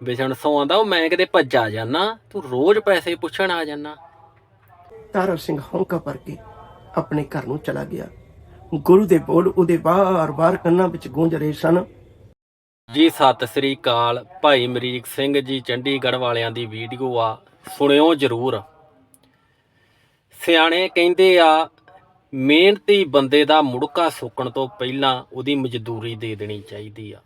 ਵਿਸ਼ਨ ਸੌ ਆਂਦਾ ਉਹ ਮੈਂ ਕਿਤੇ ਭੱਜਾ ਜਾਣਾ ਤੂੰ ਰੋਜ਼ ਪੈਸੇ ਪੁੱਛਣ ਆ ਜਾਣਾ ਤਾਰਾ ਸਿੰਘ ਹੌਂਕਾ ਭਰ ਕੇ ਆਪਣੇ ਘਰ ਨੂੰ ਚਲਾ ਗਿਆ। ਗੁਰੂ ਦੇ ਬੋਲ ਉਹਦੇ ਬਾਰ-ਬਾਰ ਕੰਨਾਂ ਵਿੱਚ ਗੂੰਜ ਰਹੇ ਸਨ। ਜੀ ਸਤਿ ਸ੍ਰੀ ਅਕਾਲ ਭਾਈ ਮਰੀਕ ਸਿੰਘ ਜੀ ਚੰਡੀਗੜ੍ਹ ਵਾਲਿਆਂ ਦੀ ਵੀਡੀਓ ਆ ਸੁਣਿਓ ਜਰੂਰ। ਸਿਆਣੇ ਕਹਿੰਦੇ ਆ ਮਿਹਨਤੀ ਬੰਦੇ ਦਾ ਮੁੜਕਾ ਸੁੱਕਣ ਤੋਂ ਪਹਿਲਾਂ ਉਹਦੀ ਮਜ਼ਦੂਰੀ ਦੇ ਦੇਣੀ ਚਾਹੀਦੀ ਆ।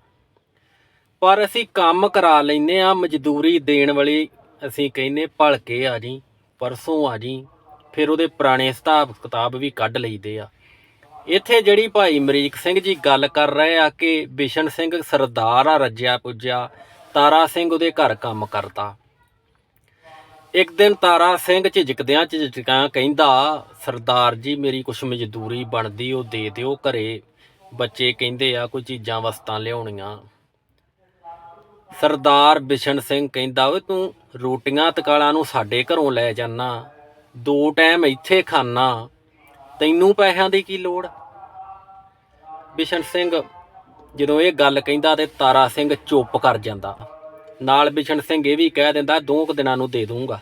ਪਰ ਅਸੀਂ ਕੰਮ ਕਰਾ ਲੈਨੇ ਆ ਮਜ਼ਦੂਰੀ ਦੇਣ ਵਾਲੀ ਅਸੀਂ ਕਹਿੰਨੇ ਭਲਕੇ ਆ ਜੀ, ਪਰਸੋਂ ਆ ਜੀ, ਫਿਰ ਉਹਦੇ ਪੁਰਾਣੇ ਹਿਸਾਬ ਕਿਤਾਬ ਵੀ ਕੱਢ ਲਈਦੇ ਆ। ਇੱਥੇ ਜਿਹੜੀ ਭਾਈ ਅਮਰੀਕ ਸਿੰਘ ਜੀ ਗੱਲ ਕਰ ਰਹੇ ਆ ਕਿ ਬਿਸ਼ਨ ਸਿੰਘ ਸਰਦਾਰ ਆ, ਰੱਜਿਆ ਪੁੱਜਿਆ, ਤਾਰਾ ਸਿੰਘ ਉਹਦੇ ਘਰ ਕੰਮ ਕਰਦਾ। ਇੱਕ ਦਿਨ ਤਾਰਾ ਸਿੰਘ ਝਿਜਕਦਿਆਂ ਝਿਜਕਾਂ ਕਹਿੰਦਾ, ਸਰਦਾਰ ਜੀ, ਮੇਰੀ ਕੁਛ ਮਜ਼ਦੂਰੀ ਬਣਦੀ, ਉਹ ਦੇ ਦਿਓ ਘਰੇ। ਬੱਚੇ ਕਹਿੰਦੇ ਆ, ਕੋਈ ਚੀਜ਼ਾਂ, ਵਸਤਾਂ ਲਿਆਉਣੀਆਂ। ਸਰਦਾਰ ਬਿਸ਼ਨ ਸਿੰਘ ਕਹਿੰਦਾ ਓਏ ਤੂੰ ਰੋਟੀਆਂ ਤਕਾਲਾਂ ਨੂੰ ਸਾਡੇ ਘਰੋਂ ਲੈ ਜਾਣਾ ਦੋ ਟਾਈਮ ਇੱਥੇ ਖਾਣਾ ਤੈਨੂੰ ਪੈਸਿਆਂ ਦੀ ਕੀ ਲੋੜ? ਬਿਸ਼ਨ ਸਿੰਘ ਜਦੋਂ ਇਹ ਗੱਲ ਕਹਿੰਦਾ ਤੇ ਤਾਰਾ ਸਿੰਘ ਚੁੱਪ ਕਰ ਜਾਂਦਾ। ਨਾਲ ਬਿਸ਼ਨ ਸਿੰਘ ਇਹ ਵੀ ਕਹਿ ਦਿੰਦਾ, ਦੋ ਕੁ ਦਿਨਾਂ ਨੂੰ ਦੇ ਦੂੰਗਾ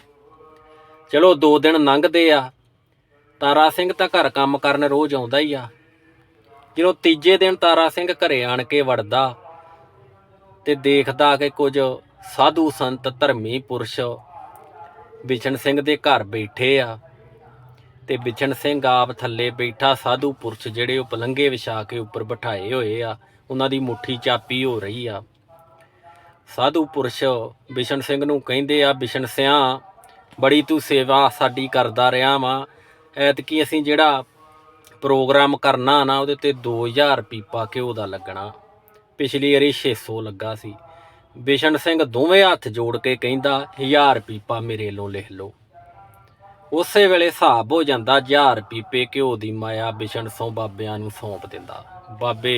ਚਲੋ ਦੋ ਦਿਨ ਲੰਘਦੇ ਆ, ਤਾਰਾ ਸਿੰਘ ਤਾਂ ਘਰ ਕੰਮ ਕਰਨ ਰੋਜ਼ ਆਉਂਦਾ ਹੀ ਆ। ਜਦੋਂ ਤੀਜੇ ਦਿਨ ਤਾਰਾ ਸਿੰਘ ਘਰੇ ਆਣ ਕੇ ਵੜਦਾ ਤੇ ਦੇਖਦਾ ਕਿ ਕੁਝ ਸਾਧੂ ਸੰਤ ਧਰਮੀ ਪੁਰਸ਼ ਵਿਸ਼ਨ ਸਿੰਘ ਦੇ ਘਰ ਬੈਠੇ ਆ ਤੇ ਬਿਸ਼ਨ ਸਿੰਘ ਆਪ ਥੱਲੇ ਬੈਠਾ ਸਾਧੂ ਪੁਰਸ਼ ਜਿਹੜੇ ਉਹ ਪਲੰਗੇ ਵਿਛਾ ਕੇ ਉੱਪਰ ਬਿਠਾਏ ਹੋਏ ਆ, ਉਹਨਾਂ ਦੀ ਮੁੱਠੀ ਚਾਪੀ ਹੋ ਰਹੀ ਆ। ਸਾਧੂ ਪੁਰਸ਼ ਬਿਸ਼ਨ ਸਿੰਘ ਨੂੰ ਕਹਿੰਦੇ ਆ ਬਿਸ਼ਨ ਸਿਆ, ਬੜੀ ਤੂੰ ਸੇਵਾ ਸਾਡੀ ਕਰਦਾ ਰਿਹਾ ਵਾ। ਐਤਕੀ ਅਸੀਂ ਜਿਹੜਾ ਪ੍ਰੋਗਰਾਮ ਕਰਨਾ ਨਾ, ਉਹਦੇ ਤੇ 2000 ਪੀਪਾ ਘਿਓ ਦਾ ਲੱਗਣਾ। ਪਿਛਲੀ ਵਾਰੀ 600 ਲੱਗਾ ਸੀ। ਬਿਸ਼ਨ ਸਿੰਘ ਦੋਵੇਂ ਹੱਥ ਜੋੜ ਕੇ ਕਹਿੰਦਾ 1000 ਪੀਪਾ ਮੇਰੇ ਲੋ ਲਿਖ ਲਓ ਉਸੇ ਵੇਲੇ ਹਿਸਾਬ ਹੋ ਜਾਂਦਾ 1000 ਪੀਪੇ ਘਿਓ ਦੀ ਮਾਇਆ ਬਿਸ਼ਨ ਸੋਂ ਬਾਬਿਆਂ ਨੂੰ ਸੌਂਪ ਦਿੰਦਾ। ਬਾਬੇ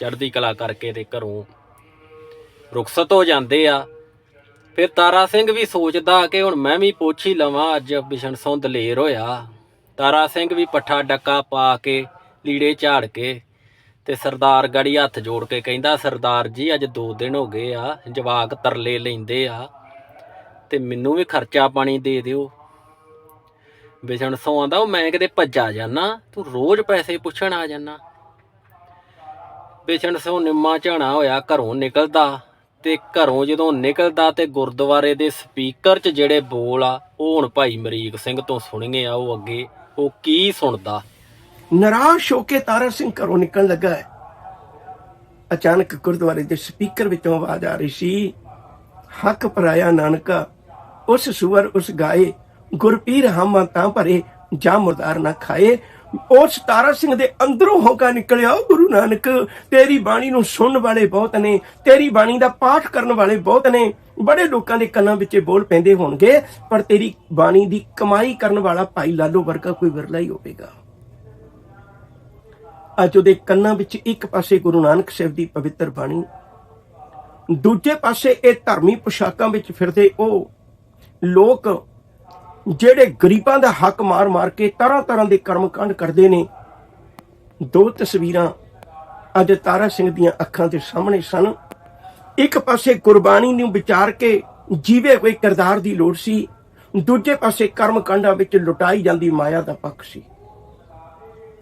ਚੜ੍ਹਦੀ ਕਲਾ ਕਰਕੇ ਤੇ ਘਰੋਂ ਰੁਖਸਤ ਹੋ ਜਾਂਦੇ ਆ। ਫਿਰ ਤਾਰਾ ਸਿੰਘ ਵੀ ਸੋਚਦਾ ਕਿ ਹੁਣ ਮੈਂ ਵੀ ਪੁੱਛ ਹੀ ਲਵਾਂ, ਅੱਜ ਬਿਸ਼ਨ ਸੋਂ ਦਲੇਰ ਹੋਇਆ। ਤਾਰਾ ਸਿੰਘ ਵੀ ਪੱਠਾ ਡੱਕਾ ਪਾ ਕੇ, ਲੀੜੇ ਝਾੜ ਕੇ ਤੇ ਸਰਦਾਰ ਗੜੀ ਹੱਥ ਜੋੜ ਕੇ ਕਹਿੰਦਾ, ਸਰਦਾਰ ਜੀ, ਅੱਜ 2 ਦਿਨ ਹੋ ਗਏ ਆ, ਜਵਾਕ ਤਰਲੇ ਲੈਂਦੇ ਆ ਤੇ ਮੈਨੂੰ ਵੀ ਖਰਚਾ ਪਾਣੀ ਦੇ ਦਿਓ। ਵਿਜਣ ਸੌ ਆਂਦਾ ਉਹ ਮੈਂ ਕਿਤੇ ਭੱਜਾ ਜਾਣਾ ਤੂੰ ਰੋਜ਼ ਪੈਸੇ ਪੁੱਛਣ ਆ ਜਾਣਾ ਵਿਜਣ ਸੌ ਨਿੰਮਾ ਝਾਣਾ ਹੋਇਆ, ਘਰੋਂ ਨਿਕਲਦਾ ਤੇ ਘਰੋਂ ਜਦੋਂ ਨਿਕਲਦਾ ਤੇ ਗੁਰਦੁਆਰੇ ਦੇ ਸਪੀਕਰ 'ਚ ਜਿਹੜੇ ਬੋਲ ਆ, ਉਹ ਹੁਣ ਭਾਈ ਮਰੀਕ ਸਿੰਘ ਤੋਂ ਸੁਣੀਏ ਆ, ਉਹ ਅੱਗੇ, ਉਹ ਕੀ ਸੁਣਦਾ? ਨਿਰਾਸ਼ ਹੋ ਕੇ ਤਾਰਾ ਸਿੰਘ ਘਰੋਂ ਨਿਕਲਣ ਲੱਗਾ ਹੈ। ਅਚਾਨਕ ਗੁਰਦੁਆਰੇ ਦੇ ਸਪੀਕਰ ਵਿੱਚੋਂ ਆਵਾਜ਼ ਆ ਰਹੀ ਸੀ, ਹੱਕ ਪਰਾਇਆ ਨਾਨਕਾ, ਉਸ ਸੁਵਰ ਉਸ ਗਾਏ, ਗੁਰਪੀਰ ਹਮਾਂ ਤਾਂ ਭਰੇ, ਜਾ ਮੁਰਦਾਰ ਨਾ ਖਾਏ। ਉਸ ਤਾਰਾ ਸਿੰਘ ਦੇ ਅੰਦਰੋਂ ਹੋਕਾ ਨਿਕਲਿਆ, "ਓ ਗੁਰੂ ਨਾਨਕ, ਤੇਰੀ ਬਾਣੀ ਨੂੰ ਸੁਣਨ ਵਾਲੇ ਬਹੁਤ ਨੇ, ਤੇਰੀ ਬਾਣੀ ਦਾ ਪਾਠ ਕਰਨ ਵਾਲੇ ਬਹੁਤ ਨੇ। ਬੜੇ ਲੋਕਾਂ ਦੇ ਕੰਨਾਂ ਵਿੱਚ ਬੋਲ ਪੈਂਦੇ ਹੋਣਗੇ, ਪਰ ਤੇਰੀ ਬਾਣੀ ਦੀ ਕਮਾਈ ਕਰਨ ਵਾਲਾ ਭਾਈ ਲਾਲੋ ਵਰਗਾ ਕੋਈ ਵਿਰਲਾ ਹੀ ਹੋਵੇਗਾ। ਅੱਜ ਉਹਦੇ ਕੰਨਾਂ ਵਿੱਚ ਇੱਕ ਪਾਸੇ ਗੁਰੂ ਨਾਨਕ ਸਾਹਿਬ ਦੀ ਪਵਿੱਤਰ ਬਾਣੀ, ਦੂਜੇ ਪਾਸੇ ਇਹ ਧਰਮੀ ਪੁਸ਼ਾਕਾਂ ਵਿੱਚ ਫਿਰਦੇ ਉਹ ਲੋਕ ਜਿਹੜੇ ਗਰੀਬਾਂ ਦਾ ਹੱਕ ਮਾਰ-ਮਾਰ ਕੇ ਤਰ੍ਹਾਂ ਤਰ੍ਹਾਂ ਦੇ ਕਰਮਕਾਂਡ ਕਰਦੇ ਨੇ। ਦੋ ਤਸਵੀਰਾਂ ਅੱਜ ਤਾਰਾ ਸਿੰਘ ਦੀਆਂ ਅੱਖਾਂ ਦੇ ਸਾਹਮਣੇ ਸਨ। ਇੱਕ ਪਾਸੇ ਕੁਰਬਾਨੀ ਨੂੰ ਵਿਚਾਰ ਕੇ ਜੀਵੇ ਕੋਈ ਕਿਰਦਾਰ ਦੀ ਲੋੜ ਸੀ। ਦੂਜੇ ਪਾਸੇ ਕਰਮਕਾਂਡਾਂ ਵਿੱਚ ਲੁਟਾਈ ਜਾਂਦੀ ਮਾਇਆ ਦਾ ਪੱਖ ਸੀ।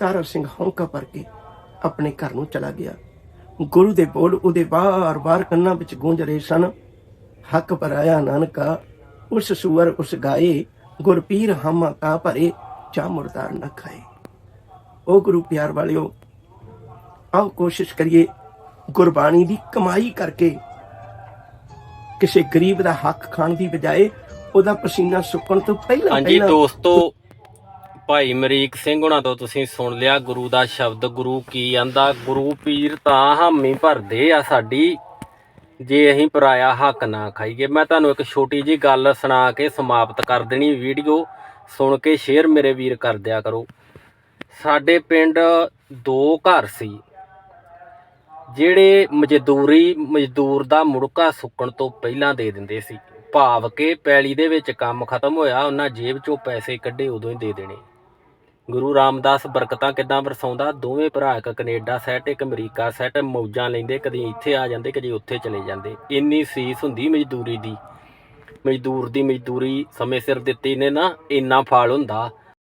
ਤਾਰਾ ਸਿੰਘ ਹੌਂਕਾ ਭਰ ਕੇ ਆਪਣੇ ਘਰ ਨੂੰ ਚਲਾ ਗਿਆ। ਗੁਰੂ ਦੇ ਬੋਲ ਉਹਦੇ ਬਾਰ-ਬਾਰ ਕੰਨਾਂ ਵਿੱਚ ਗੂੰਜ ਰਹੇ ਸਨ। ਹੱਕ ਪਰਾਇਆ ਨਾਨਕਾ ਉਸ ਸੂਰ ਉਸ ਗਾਏ ਗੁਰਪੀਰ ਹਮ ਤਾਂ ਭਰੇ ਚਾ ਮੁਰਦਾਰ ਨਾ ਖਾਏ। ਉਹ ਗੁਰੂ ਪਿਆਰ ਵਾਲਿਓ ਆਓ ਕੋਸ਼ਿਸ਼ ਕਰੀਏ ਗੁਰਬਾਣੀ ਦੀ ਕਮਾਈ ਕਰਕੇ ਕਿਸੇ ਗਰੀਬ ਦਾ ਹੱਕ ਖਾਣ ਦੀ ਬਜਾਏ ਉਹਦਾ ਪਸੀਨਾ ਸੁੱਕਣ ਤੋਂ ਪਹਿਲਾਂ ਹਾਂਜੀ ਦੋਸਤੋ ਭਾਈ ਮਰੀਕ ਸਿੰਘ ਹੁਣਾਂ ਤੋਂ ਤੁਸੀਂ ਸੁਣ ਲਿਆ, ਗੁਰੂ ਦਾ ਸ਼ਬਦ, ਗੁਰੂ ਕੀ ਆਂਦਾ, ਗੁਰੂ ਪੀਰ ਤਾਂ ਹਾਮੀ ਭਰਦੇ ਆ ਸਾਡੀ, ਜੇ ਅਸੀਂ ਪਰਾਇਆ ਹੱਕ ਨਾ ਖਾਈਏ। ਮੈਂ ਤੁਹਾਨੂੰ ਇੱਕ ਛੋਟੀ ਜੀ ਗੱਲ ਸੁਣਾ ਕੇ ਸਮਾਪਤ ਕਰ ਦੇਣੀ ਵੀਡੀਓ, ਸੁਣ ਕੇ ਸ਼ੇਅਰ ਮੇਰੇ ਵੀਰ ਕਰ ਦਿਆ ਕਰੋ। ਸਾਡੇ ਪਿੰਡ ਦੋ ਘਰ ਸੀ। ਜਿਹੜੇ ਮਜ਼ਦੂਰੀ, ਮਜ਼ਦੂਰ ਦਾ ਮੁੜਕਾ ਸੁੱਕਣ ਤੋਂ ਪਹਿਲਾਂ ਦੇ ਦਿੰਦੇ ਸੀ। ਭਾਵ ਕੇ ਪੈਲੀ ਦੇ ਵਿੱਚ ਕੰਮ ਖਤਮ ਹੋਇਆ, ਉਹਨਾਂ ਜੇਬ ਚੋਂ ਪੈਸੇ ਕੱਢੇ, ਉਦੋਂ ਹੀ ਦੇ ਦੇਣੇ। ਗੁਰੂ ਰਾਮਦਾਸ ਬਰਕਤਾਂ ਕਿੱਦਾਂ ਵਰਸਾਉਂਦਾ? ਦੋਵੇਂ ਭਰਾ ਇੱਕ ਕੈਨੇਡਾ ਸੈਟ, ਇੱਕ ਅਮਰੀਕਾ ਸੈੱਟ, ਮੌਜਾਂ ਲੈਂਦੇ, ਕਦੀ ਇੱਥੇ ਆ ਜਾਂਦੇ, ਕਦੀ ਉੱਥੇ ਚਲੇ ਜਾਂਦੇ। ਇੰਨੀ ਸੀਸ ਹੁੰਦੀ ਮਜ਼ਦੂਰੀ ਦੀ। ਮਜ਼ਦੂਰ ਦੀ ਮਜ਼ਦੂਰੀ ਸਮੇਂ ਸਿਰ ਦਿੱਤੀ ਨੇ ਨਾ, ਇੰਨਾ ਫਲ ਹੁੰਦਾ।